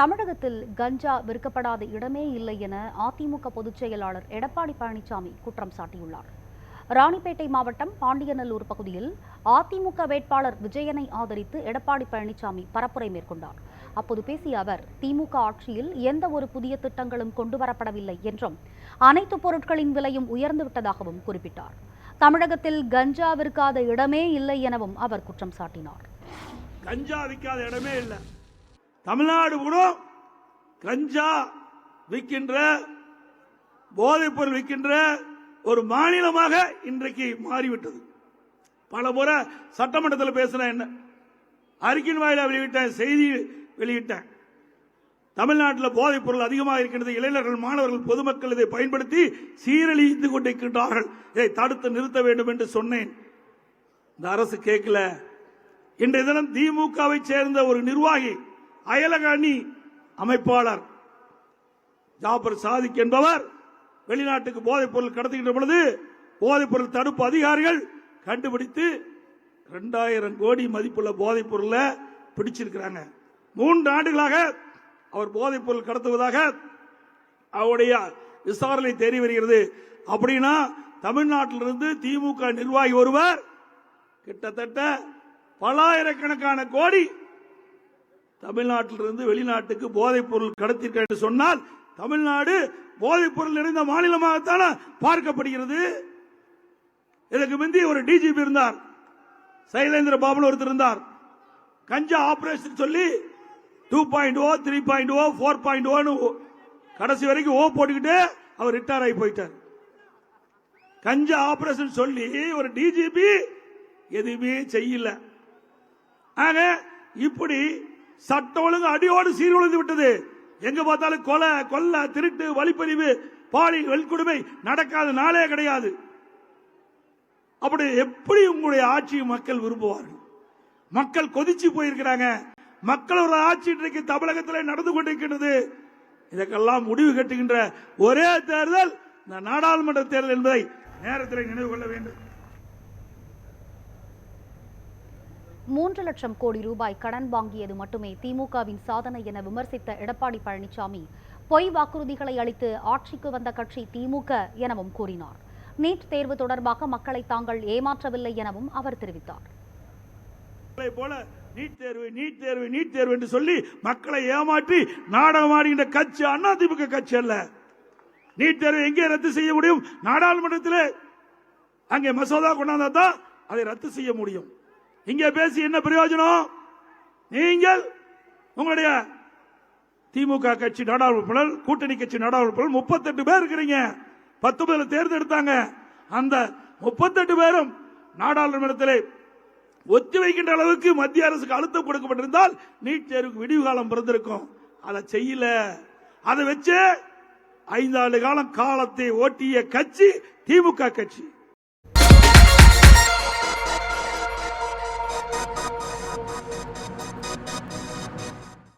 தமிழகத்தில் கஞ்சா விற்கப்படாத இடமே இல்லை என அதிமுக பொதுச் செயலாளர் எடப்பாடி பழனிசாமி குற்றம் சாட்டியுள்ளார். ராணிப்பேட்டை மாவட்டம் பாண்டியநல்லூர் பகுதியில் அதிமுக வேட்பாளர் விஜயனை ஆதரித்து எடப்பாடி பழனிசாமி பரப்புரை மேற்கொண்டார். அப்போது பேசிய அவர் திமுக ஆட்சியில் எந்த ஒரு புதிய திட்டங்களும் கொண்டுவரப்படவில்லை என்றும் அனைத்து பொருட்களின் விலையும் உயர்ந்துவிட்டதாகவும் குறிப்பிட்டார். தமிழகத்தில் கஞ்சா விற்காத இடமே இல்லை எனவும் அவர் குற்றம் சாட்டினார். கஞ்சா விற்காத இடமே இல்லை. தமிழ்நாடு கூட கஞ்சா விற்கின்ற போதைப் பொருள் விற்கின்ற ஒரு மாநிலமாக இன்றைக்கு மாறிவிட்டது. பல முறை சட்டமன்றத்தில் பேசின என்ன? அறிக்கையின் வாயில வெளியிட்டேன் செய்தி வெளியிட்டேன். தமிழ்நாட்டில் போதைப் பொருள் அதிகமாக இருக்கின்றது. இளைஞர்கள் மாணவர்கள் பொதுமக்கள் இதை பயன்படுத்தி சீரழிந்து கொண்டிருக்கின்றார்கள். இதை தடுத்து நிறுத்த வேண்டும் என்று சொன்னேன். இந்த அரசு கேட்கல. இன்றைய தினம் திமுகவை சேர்ந்த ஒரு நிர்வாகி அயலகணி அமைப்பாளர். ஜாபர் சாதிக் என்பவர் வெளிநாட்டுக்கு போதைப் பொருள் கடத்துகின்ற பொழுது போதைப் பொருள் தடுப்பு அதிகாரிகள் கண்டுபிடித்து ரெண்டாயிரம் கோடி மதிப்புள்ள போதைப் பொருளை பிடிச்சிருக்கிறாங்க. மூன்று ஆண்டுகளாக அவர் போதைப் பொருள் கடத்துவதாக அவருடைய விசாரணை தெரிய வருகிறது. அப்படின்னா தமிழ்நாட்டிலிருந்து திமுக நிர்வாகி ஒருவர் கிட்டத்தட்ட பல்லாயிரக்கணக்கான கோடி தமிழ்நாட்டிலிருந்து வெளிநாட்டுக்கு போதைப் பொருள் கடத்திருக்க என்று சொன்னால் தமிழ்நாடு போதைப் பொருள் நிறைந்த மாநிலமாகத்தானே பார்க்கப்படுகிறது? இதற்கு முந்தி ஒரு டிஜிபி இருந்தார். சைலேந்திர பாபுல ஒருத்தர் இருந்தார். கஞ்சா ஆபரேஷன் சொல்லி two point O three point O four point ஓன்னு கடைசி வரைக்கும் ஓ போட்டுக்கிட்டு அவர் ரிட்டையர் ஆகி போயிட்டார். கஞ்சா ஆபரேஷன் சொல்லி ஒரு டிஜிபி எதுவுமே செய்யல. ஆக இப்படி சட்டம் ஒழுங்கு அடியோடு சீர்குலைந்து விட்டது. எங்க பார்த்தாலும் கொலை கொல்ல திருட்டு வழிப்பறிவு பாலியல் வெள்கொடுமை நடக்காத நாளே கிடையாது. அப்படி எப்படி உங்களுடைய ஆட்சியை மக்கள் விரும்புவார்கள்? மக்கள் கொதிச்சு போயிருக்கிறாங்க. மக்களோட ஆட்சி இன்றைக்கு தமிழகத்தில் நடந்து கொண்டிருக்கின்றது. இதற்கெல்லாம் முடிவு கட்டுகின்ற ஒரே தேர்தல் இந்த நாடாளுமன்ற தேர்தல் என்பதை நேரத்தில் நினைவு கொள்ள வேண்டும். மூன்று லட்சம் கோடி ரூபாய் கடன் வாங்கியது மட்டுமே திமுகவின் சாதனை என விமர்சித்த எடப்பாடி பழனிசாமி. பொய் வாக்குறுதிகளை அளித்து ஆட்சிக்கு வந்த கட்சி திமுக எனவும் கூறினார். நீட் தேர்வு தொடர்பாக மக்களை தாங்கள் ஏமாற்றவில்லை எனவும் அவர் தெரிவித்தார். போல நீட் தேர்வு நீட் தேர்வு நீட் தேர்வு என்று சொல்லி மக்களை ஏமாற்றி நாடகமாடுகின்ற கட்சி அண்ணா திமுக கட்சி அல்ல. நீட் தேர்வு எங்கே ரத்து செய்ய முடியும்? நாடாளுமன்றத்தில் அங்கே மசோதா கொண்டாந்தா தான் அதை ரத்து செய்ய முடியும். இங்கே பேசி என்ன பிரயோஜனம்? நீங்கள் உங்களுடைய திமுக கட்சி நாடாளுமன்ற கூட்டணி கட்சி நாடாளுமன்ற முப்பத்தெட்டு பேர் இருக்கிறீங்க. பத்தொன்பதுல தேர்ந்தெடுத்தாங்க. அந்த முப்பத்தெட்டு பேரும் நாடாளுமன்றத்தில் ஒத்தி வைக்கின்ற அளவுக்கு மத்திய அரசுக்கு அழுத்தம் கொடுக்கப்பட்டிருந்தால் நீட் தேர்வுக்கு விடிவு காலம் பிறந்திருக்கும். அதை செய்யல. அதை வச்சு ஐந்தாண்டு காலம் காலத்தை ஓட்டிய கட்சி திமுக கட்சி.